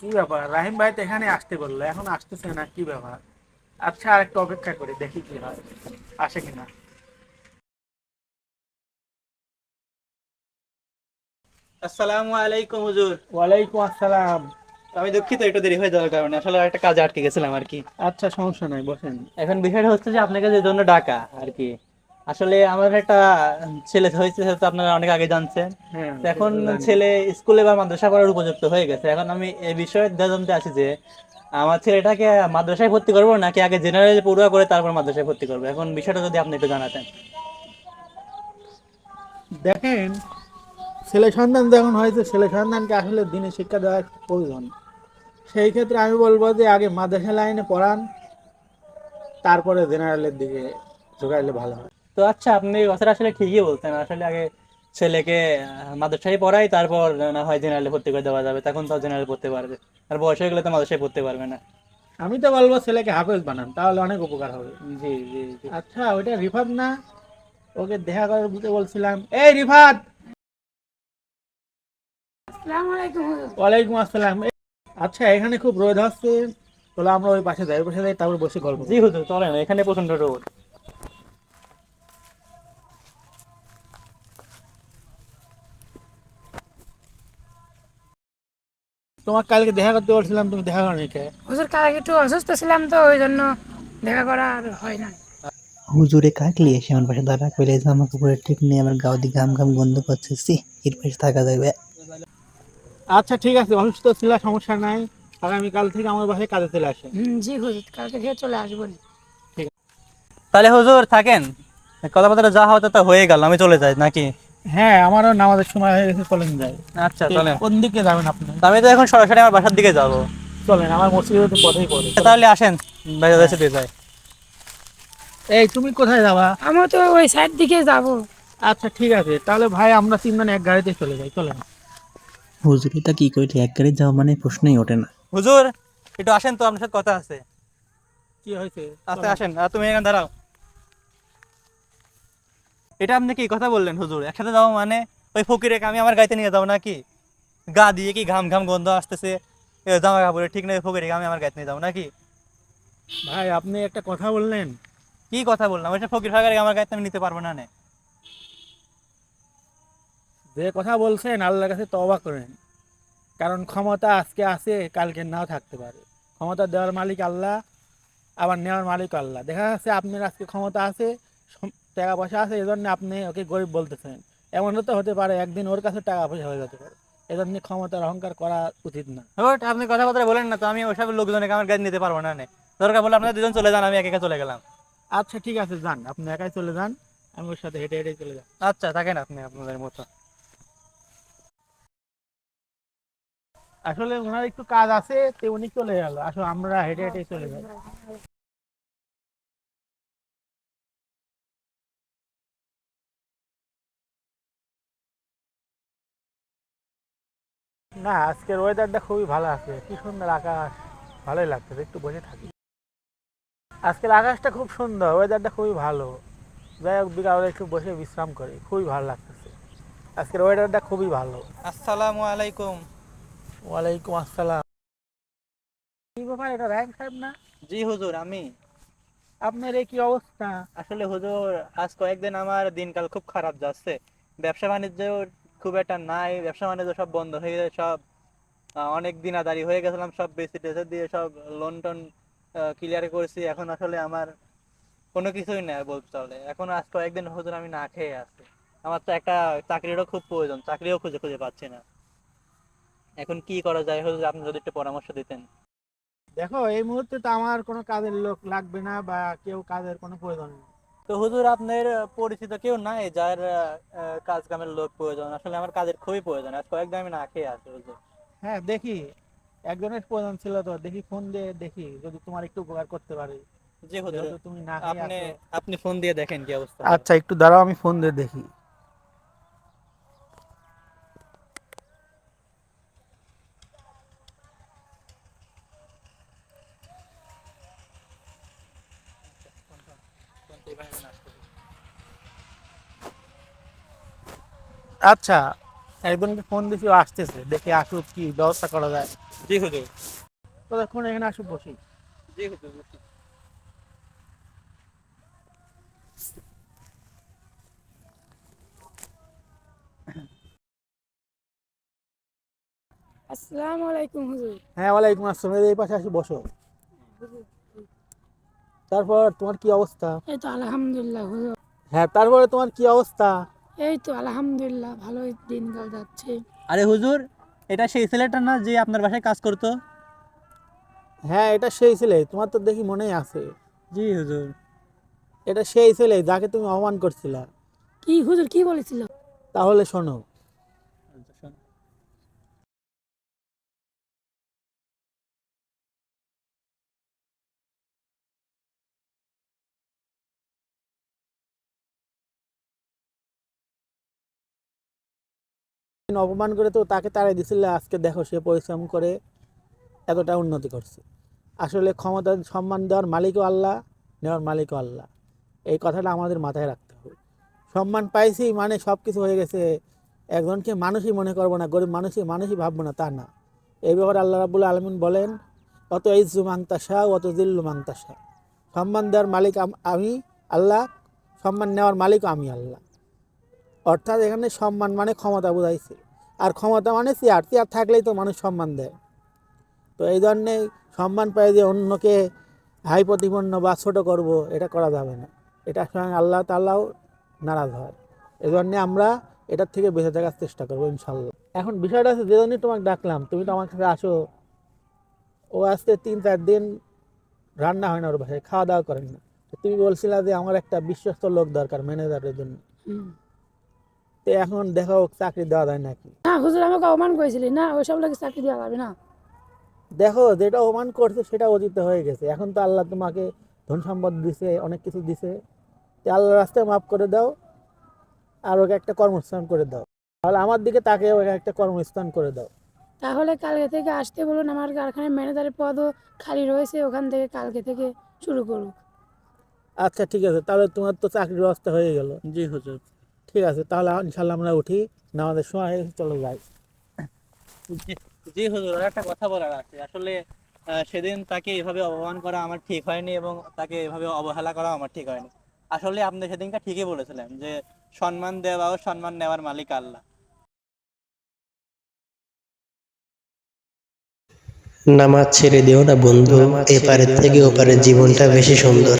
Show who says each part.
Speaker 1: কি ব্যাপার? রাহিম ভাই তো এখানে আসতে বলল এখন আসতেছে না কি ব্যাপার? আচ্ছা আর একটু অপেক্ষা করি দেখি কি হয় আসে কিনা।
Speaker 2: আসসালামু আলাইকুম হুজুর।
Speaker 1: ওয়ালাইকুম আসসালাম।
Speaker 2: আমি দুঃখিত একটু দেরি হয়ে যাওয়ার কারণে। আসলে একটা কাজে আটকে গেছিলাম আর কি।
Speaker 1: আচ্ছা সমস্যা নাই বসেন।
Speaker 2: এখন বিষয়টা হচ্ছে যে আপনাকে যে জন্য ডাকা আর কি আসলে আমার একটা ছেলে হয়েছে সেটা তো আপনারা অনেক আগে জানছেন।
Speaker 1: হ্যাঁ
Speaker 2: এখন ছেলে স্কুলে বা মাদ্রাসা পড়ার উপযুক্ত হয়ে গেছে। এখন আমি এই বিষয়ে জানতে আসি যে আমার ছেলেটাকে মাদ্রাসায় ভর্তি করব নাকি আগে জেনারেল পড়ুয়া করে তারপর মাদ্রাসায় ভর্তি করব? এখন বিষয়টা যদি আপনি একটু জানাতেন।
Speaker 1: দেখেন ছেলে সন্তান যখন হয়েছে ছেলে সন্তানকে আসলে দিনে শিক্ষা দেওয়া প্রয়োজন। সেই ক্ষেত্রে আমি বলব যে আগে মাদ্রাসা লাইনে পড়ান তারপরে জেনারেলের দিকে ঢোকাইলে ভালো হয়।
Speaker 2: তো আচ্ছা আপনি কথাটা আসলে ঠিকই বলছেন আসলে আগে ছেলেকে মাদ্রাসায় পড়াই তারপর না হয় জেনারেলে ভর্তি করে দেওয়া যাবে। তখন তো জেনারেল পড়তে পারবে। আর বয়স হয়ে গেলে তো মাদ্রাসায় পড়তে পারবে না।
Speaker 1: আমি তো বলব ছেলেকে হাফেজ বানান তাহলে অনেক উপকার হবে।
Speaker 2: জি জি জি।
Speaker 1: আচ্ছা ওইটা রিফাত না? ওকে দেখা করে বলতে বলছিলাম। এই রিফাত!
Speaker 3: আসসালামু আলাইকুম
Speaker 1: ওয়ালাইকুম আসসালাম। আচ্ছা এখানে খুব রোদ হচ্ছে তাহলে আমরা ওই পাশে যাই পাশে যাই তারপর বসে গল্প।
Speaker 2: জি হুজুর চলেন এখানে প্রচণ্ড রোদ।
Speaker 1: তোমার কালকে দেখা করতে বলছিলাম তুমি দেখা করনি কে?
Speaker 3: হুজুর কালকে একটু অসুস্থ ছিলাম তো ওই জন্য দেখা করা আর হয় না
Speaker 4: হুজুরে কাকলি এসে আমার পাশে দাঁড়া কইলে জামা কাপড়ের ঠিক নেই আমার গাও দিয়ে ঘাম ঘাম গন্ধ করছে সি এর পাশে থাকা যাবে
Speaker 1: আচ্ছা ঠিক আছে অসুস্থ ছিল সমস্যা নাই আগামীকাল থেকে আমার বাসায় কাজে চলে আসে।
Speaker 3: জি হুজুর কালকে থেকে চলে আসব।
Speaker 2: তাহলে হুজুর থাকেন। কথাবার্তা যা হতো তা হয়ে গেল আমি চলে যাই নাকি?
Speaker 1: হ্যাঁ আমারও নামাজের সময় হয়ে গেছে চলেন যাই।
Speaker 2: আচ্ছা চলেন।
Speaker 1: কোন দিকে যাবেন আপনি?
Speaker 2: আমি তো এখন সরাসরি আমার বাসার দিকে যাব।
Speaker 1: চলেন আমার মসজিদে তো পথেই পড়ে।
Speaker 2: তাহলে আসেন। বাইরে দেশে দিয়ে যাই।
Speaker 1: এই তুমি কোথায় যাবা?
Speaker 3: আমিও তো ওই সাইড দিকে যাব।
Speaker 1: আচ্ছা ঠিক আছে। তাহলে ভাই আমরা তিনজন এক গাড়িতে চলে যাই চলেন।
Speaker 4: হুজুর এটা কি কইলে এক গাড়ি যাওয়া মানে প্রশ্নই ওঠে না।
Speaker 2: হুজুর একটু আসেন তো আপনার সাথে কথা আছে।
Speaker 1: কি হয়েছে?
Speaker 2: আস্তে আসেন আর তুমি এখানে দাঁড়াও। এটা আপনি কি কথা বললেন হুজুর? একসাথে যাব মানে? ওই ফকিরে আমি আমার গাড়িতে নিয়ে যাব নাকি? গা দিয়ে কি ঘাম ঘাম গন্ধ আসতেছে? জামা কাপড়ে ঠিক নেই ফকিরে আমি আমার গাড়িতে নিয়ে যাব নাকি?
Speaker 1: ভাই আপনি একটা কথা বললেন।
Speaker 2: কি কথা বললাম? ওইটা ফকির ফাঁকারে আমার গাড়িতে আমি নিতে পারব না নে।
Speaker 1: যে কথা বলছেন আল্লাহর কাছে তওবা করেন। কারণ ক্ষমতা আজকে আছে কালকে নাও থাকতে পারে। ক্ষমতা দেওয়ার মালিক আল্লাহ আবার নেওয়ার মালিক আল্লাহ। দেখা যাচ্ছে আপনার আজকে ক্ষমতা আছে টাকা পয়সা আছে এজন্য আপনি ওকে গরিব বলতেছেন। এমনও তো হতে পারে একদিন ওর কাছে টাকা পয়সা হয়ে যেতে পারে। এজন্য ক্ষমতার অহংকার করা উচিত না।
Speaker 2: আপনি কথা কথা বলেন না তো আমি ওইসব লোকজনকে আমার গাড়ি নিতে পারব না দরকার বলে আপনারা দুজন চলে যান আমি একা একা চলে গেলাম।
Speaker 1: আচ্ছা ঠিক আছে যান। আপনি একাই চলে যান আমি ওর সাথে হেঁটে হেঁটে চলে যান
Speaker 2: আচ্ছা থাকেন আপনি আপনাদের মতো।
Speaker 1: আসলে ওনার একটু কাজ আছে তো উনি চলে গেল। আসলে আমরা হেঁটে হেঁটে চলে যাই। না আজকের ওয়েদারটা খুবই ভালো আছে। কি সুন্দর আকাশ। ভালোই লাগছে একটু বসে থাকি। আজকের আকাশটা খুব সুন্দর ওয়েদারটা খুবই ভালো। যাই হোক বিকালে একটু বসে বিশ্রাম করি খুবই ভালো লাগতেছে। আজকের ওয়েদারটা খুবই ভালো।
Speaker 2: আসসালামু আলাইকুম।
Speaker 1: ওয়ালাইকুম আসসালাম। কি ব্যাপার এটা রায়ন সাহেব না?
Speaker 2: জি হুজুর আমি।
Speaker 1: আপনার এই কি অবস্থা?
Speaker 2: আসলে হুজুর আজ কয়েকদিন আমার দিনকাল খুব খারাপ যাচ্ছে। ব্যবসা বাণিজ্য খুব একটা নাই, ব্যবসা বাণিজ্য সব বন্ধ হয়ে গেছে, সব অনেক দিনাদারি হয়ে গেছিলাম, সব বেশি টেসে দিয়ে সব লোন টোন ক্লিয়ার করেছি। এখন আসলে আমার কোনো কিছুই নেই বলতে চলে। এখন আজ কয়েকদিন হুজুর আমি না খেয়ে আছি। আমার তো একটা চাকরিরও খুব প্রয়োজন, চাকরিও খুঁজে খুঁজে পাচ্ছি না। এখন কি করা যায় হুজুর, আপনি যদি একটু পরামর্শ দিতেন।
Speaker 1: দেখো, এই মুহূর্তে তো আমার কোনো কাজের লোক লাগবে না বা কেউ কাজের কোনো প্রয়োজন নেই।
Speaker 2: তো হুজুর আপনার পরিচিত কেউ নাই যার কাজ কামের লোক প্রয়োজন। আসলে আমার কাজের খুবই প্রয়োজন। আজ কয়েকদিন আমি না খেয়ে আছি হুজুর।
Speaker 1: হ্যাঁ দেখি। একজনের প্রয়োজন ছিল তো দেখি ফোন দিয়ে দেখি যদি তোমার একটু উপকার করতে পারি।
Speaker 2: জি হুজুর।
Speaker 1: তুমি না
Speaker 2: আপনি আপনি ফোন দিয়ে দেখেন কি অবস্থা।
Speaker 1: আচ্ছা একটু দাঁড়াও আমি ফোন দিয়ে দেখি। আচ্ছা একজনকে ফোন দিছি আসতেছে। দেখি আসুক কি ব্যবস্থা করা যায়।
Speaker 2: জি হুজুর।
Speaker 1: ততক্ষণ এখানে আসো বসি।
Speaker 2: জি হুজুর
Speaker 3: আসসালামু আলাইকুম হুজুর।
Speaker 1: হ্যাঁ ওয়ালাইকুম আসসালাম। এই পাশে আসি বসো। তারপর তোমার কি অবস্থা?
Speaker 3: এই তো আলহামদুলিল্লাহ হুজুর।
Speaker 1: হ্যাঁ তারপরে তোমার কি অবস্থা?
Speaker 3: এই তো আলহামদুলিল্লাহ ভালোই দিনকাল যাচ্ছে।
Speaker 2: আরে হুজুর এটা সেই ছেলেটা না যে আপনার বাসায় কাজ করতো?
Speaker 1: হ্যাঁ এটা সেই ছেলে তোমার তো দেখি মনেই আছে।
Speaker 2: জি হুজুর।
Speaker 1: এটা সেই ছেলে যাকে তুমি অপমান করছিলা।
Speaker 3: কি হুজুর কি বলেছিল?
Speaker 1: তাহলে শোনো অপমান করে তো তাকে তাড়াই দিছিল, আজকে দেখো সে পরিশ্রম করে এতটা উন্নতি করছে। আসলে ক্ষমতা, সম্মান দেওয়ার মালিকও আল্লাহ, নেওয়ার মালিকও আল্লাহ। এই কথাটা আমাদের মাথায় রাখতে হবে। সম্মান পাইছি মানে সব কিছু হয়ে গেছে। একজনকে মানুষই মনে করব না, গরিব মানুষই মানুষই ভাববো না, তা না। এই ব্যাপারে আল্লাহ রাবুল আলমিন বলেন, অত ইজ্জু মাংতাসা অত জিল্লু মাংতাসা সম্মান দেওয়ার মালিক আমি আল্লাহ, সম্মান নেওয়ার মালিকও আমি আল্লাহ। অর্থাৎ এখানে সম্মান মানে ক্ষমতা বোঝাইছে আর ক্ষমতা মানে চেয়ার চেয়ার থাকলেই তো মানুষ সম্মান দেয়। তো এই জন্যে সম্মান পাই যে অন্যকে হাই প্রতিপন্ন বা ছোটো করব, এটা করা যাবে না। এটার সঙ্গে আল্লাহ তাল্লাহ নারাজ হয়। এই জন্যে আমরা এটার থেকে বেঁচে থাকার চেষ্টা করব ইনশাল্লাহ এখন বিষয়টা আছে যে জন্যই তোমাকে ডাকলাম, তুমি তো আমার কাছে আসো। ও আজকে তিন চার দিন রান্না হয় না ওর বাসায়, খাওয়া দাওয়া করেন না। তুমি বলছিলা যে আমার একটা বিশ্বস্ত লোক দরকার ম্যানেজারের জন্য। তো এখন দেখো চাকরি দেওয়া যায় নাকি?
Speaker 3: না হুজুর আমাকে অপমান করেছিলি না? ওইসব লোকে চাকরি দেওয়া যাবে না।
Speaker 1: দেখো যেটা অমান করছে সেটা অতীতে হয়ে গেছে। এখন তো আল্লাহ তোমাকে ধন সম্পদ দিছে অনেক কিছু দিছে। তো আল্লাহ রাস্তায় মাফ করে দাও আর ওকে একটা কর্মস্থান করে দাও। তাহলে আমার দিকে তাকে ওকে একটা কর্মস্থান করে দাও।
Speaker 3: তাহলে কালকে থেকে আসতে বলুন আমার কারখানায় ম্যানেজারের পদও খালি রয়েছে ওখান থেকে কালকে থেকে শুরু করুক।
Speaker 1: আচ্ছা ঠিক আছে। তাহলে তোমার তো চাকরির ব্যবস্থা হয়ে গেল।
Speaker 2: জি হুজুর।
Speaker 1: ঠিক আছে তাহলে ইনশাল্লাহ আমরা উঠি না আমাদের সময় হয়ে গেছে, যাই।
Speaker 2: জি- জি হুজুর একটা কথা বলার আছে। আসলে সেদিন তাকে এভাবে অপমান করা আমার ঠিক হয়নি এবং তাকে এভাবে অবহেলা করা আমার ঠিক হয়নি। আসলে আপনি সেদিনটা ঠিকই বলেছিলেন যে সম্মান দেওয়া ও সম্মান নেওয়ার মালিক আল্লাহ।
Speaker 5: নামাজ ছেড়ে দিও না বন্ধু এপারের থেকে ওপারের জীবনটা বেশি সুন্দর।